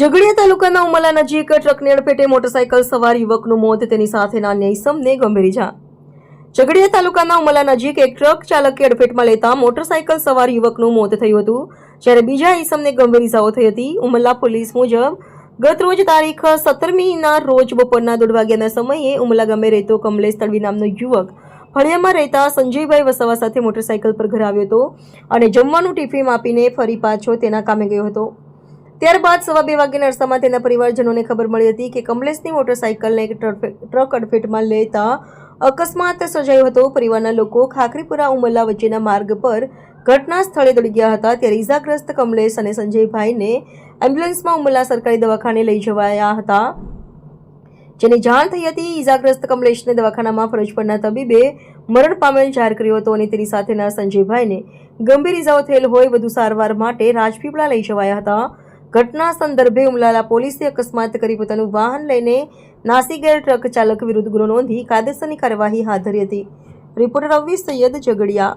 ઝઘડિયા તાલુકાના ઉમલા નજીક ટ્રકની અડફેટે મોટરસાયકલ સવાર યુવકનું મોત, તેની સાથેના અન્ય ઇસમને ગંભીર ઇજા ઝઘડિયા તાલુકાના ઉમલા નજીક એક ટ્રક ચાલકે અડફેટમાં લેતા મોટરસાયકલ સવાર યુવકનું મોત થયું હતું, જ્યારે બીજા ઇસમને ગંભીર ઇજાઓ થઈ હતી. ઉમલા પોલીસ મુજબ, ગત રોજ તારીખ સત્તરમીના રોજ બપોરના દોઢ વાગ્યાના સમયે ઉમલા ગામે રહેતો કમલેશ તળવી નામનો યુવક ફળિયામાં રહેતા સંજયભાઈ વસાવા સાથે મોટરસાયકલ પર ઘર આવ્યો હતો અને જમવાનું ટિફિન આપીને ફરી પાછો તેના કામે ગયો હતો. ત્યારબાદ સવા બે વાગ્યે નરસામાં તેના પરિવારજનોને ખબર મળી હતી કે કમલેશની મોટરસાઇકલને એક ટ્રક અડફેટમાં લેતા અકસ્માત સર્જાયો હતો. પરિવારના લોકો ખાખરીપુરા, ઉમલ્લા વચ્ચેના માર્ગ પર ઘટના સ્થળે દોડી ગયા હતા. ત્યારે ઇજાગ્રસ્ત કમલેશ અને સંજયભાઈને એમ્બ્યુલન્સમાં ઉમલ્લા સરકારી દવાખાને લઈ જવાયા હતા. જેની જાણ થઈ હતી. ઈજાગ્રસ્ત કમલેશને દવાખાનામાં ફરજ પરના તબીબે મરણ પામેલ જાહેર કર્યો હતો અને તેની સાથેના સંજયભાઈને ગંભીર ઈજાઓ થયેલ હોય વધુ સારવાર માટે રાજપીપળા લઈ જવાયા હતા. ઘટના સંદર્ભે ઉમલાલા પોલીસે અકસ્માત કરી પોતાનું વાહન લઈને નાસીગેર ટ્રક ચાલક વિરુદ્ધ ગુનો નોંધી કાયદેસરની કાર્યવાહી હાથ ધરી હતી. રિપોર્ટર રવિ સૈયદ ઝઘડિયા.